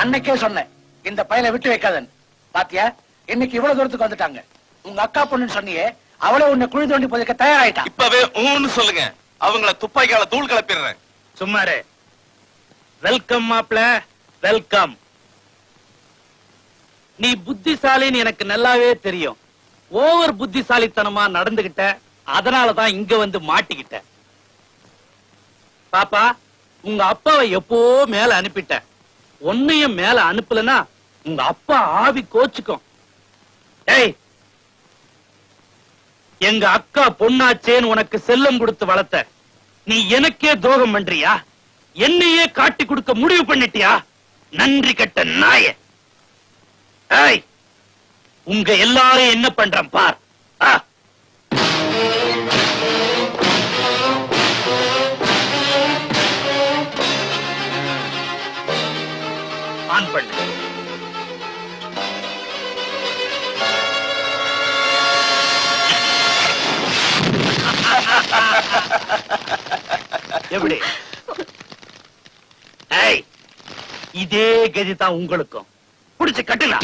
அன்னைக்கே சொன்னேன் இந்த பையனை விட்டு வைக்காதன்னு. பாத்தியா? இன்னைக்கு இவ்வளவு தூரத்துக்கு வந்துட்டாங்க. உங்க அக்கா பொண்ணுன்னு சொன்னியே அவளே உன்னை குழி தோண்டி புதைக்க தயாராயிட்டான் இப்பவே ஊன்னு சொல்லுங்க. அவங்கள துப்பாக்கியால தூள் கிளப்பிடுறேன் சும்மாரு. வெல்கம் மாப்ள வெல்கம் நீ புத்திசாலின்னு எனக்கு நல்லாவே தெரியும். ஓவர் புத்திசாலித்தனமா நடந்துகிட்ட அதனாலதான் இங்க வந்து மாட்டிக்கிட்ட. பாப்பா உங்க அப்பாவை எப்போ மேல அனுப்பிட்ட? உன்னையும் மேல அனுப்பலனா உங்க அப்பா ஆவி கோச்சுக்கும். ஏய் எங்க அக்கா பொண்ணாச்சேன்னு உனக்கு செல்லம் கொடுத்து வளர்த்த நீ எனக்கே துரோகம் பண்றியா? என்னையே காட்டி கொடுக்க முடிவு பண்ணிட்டியா? நன்றி கெட்ட நாய. ஏய் உங்க எல்லாரையும் என்ன பண்றேன் பார். எப்படி ஏய் இதே கதி தான் உங்களுக்கும் புடிச்சு கட்டுனா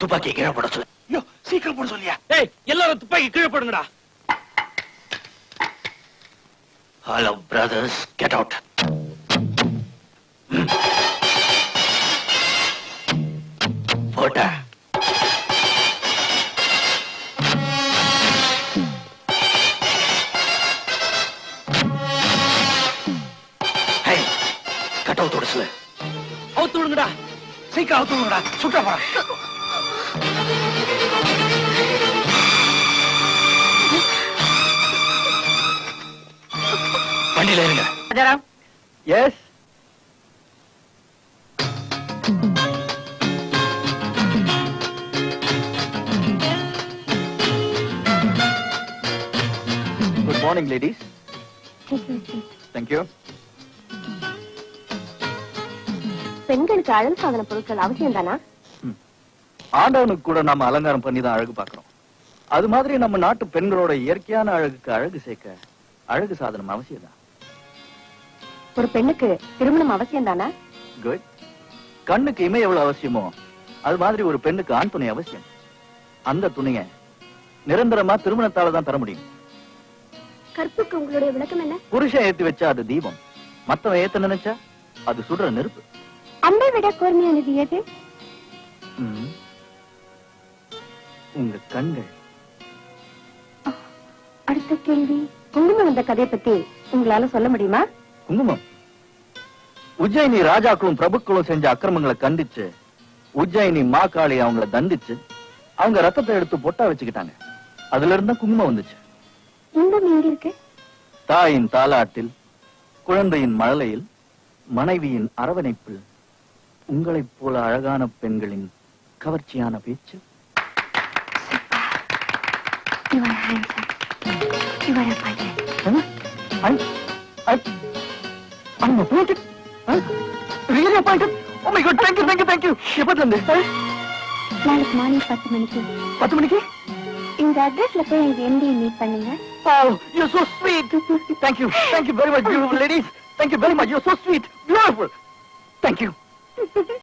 துப்பாக்கி கீழே போட சொல்லு. ஐயோ சீக்கிரம் போட சொல்லியா? ஏய் எல்லாரும் துப்பாக்கி கீழே போடுங்கடா. ஹலோ பிரதர்ஸ் கெட் அவுட் போட்ட. கட் அவுட் ஓட சொல்லு அவுத்து விடுங்கடா. சீக்கிரம் அவுத்து விடுங்கடா. சுட்ட போறேன் வண்டியில இருங்க. Rajaram. Yes good morning ladies thank you பெண்களுக்கு அழகு சாதன பொருட்கள் அவசியம் தானா ஆண்டவனுக்கு கூட நம்ம அலங்காரம் பண்ணி தான் அழகு பார்க்கிறோம் அது மாதிரி நம்ம நாட்டு பெண்களோட இயற்கையான அழகுக்கு அழகு சேர்க்க அழகு சாதனம் அவசியம் தான் ஒரு பெண்ணுக்கு திருமணம் அவசியம் தானா குட் கண்ணுக்கு இமை எவ்வளவு அவசியமோ அது மாதிரி ஒரு பெண்ணுக்கு ஆண் துணை அவசியம். அந்த துணைய நிரந்தரமா திருமணத்தால தான் பெற முடியும். கற்புக்கு உங்களுடைய விளக்கம் என்ன? புருஷன் ஏத்தி வச்சா அது தீபம். மத்தவன் ஏத்த நினைச்சா அது சுடுற நெருப்பு. அன்பை விட கூர்மையானது எது. உங்க கண்கள். அடுத்த கேள்வி. குங்குமம் வந்த கதையை பத்தி உங்களால சொல்ல முடியுமா? குங்குமம். உஜ்ஜயினி ராஜாக்களும் பிரபுக்களும் செஞ்ச அக்கிரமங்களை கண்டிச்சு உஜ்ஜயினி மாகாளி அவங்கள தண்டிச்சு அவங்க ரத்தத்தை எடுத்து பொட்டா வச்சுக்கிட்டாங்க. அதுல இருந்தா குங்குமம் வந்துச்சு. இன்பம் எங்க இருக்கு? தாயின் தாலாட்டில் குழந்தையின் மழலையில் மனைவியின் அரவணைப்பில் உங்களைப் போல அழகான பெண்களின் கவர்ச்சியான பேச்சு. You are handsome. You are a fighter. Huh? I, I, I'm appointed? Huh? Really appointed? Oh my God, thank you, thank you, thank you. எப்பத்துல இருந்து? Huh? நாளைக்கு மார்னிங் பத்து மணிக்கு பத்து மணிக்கு? இந்த அட்ரஸ்ல போய் எங்க எம்டி மீட் பண்ணுங்க Oh, you're so sweet. Thank you, thank you very much, beautiful ladies. Thank you very much. You're so sweet, beautiful. Thank you.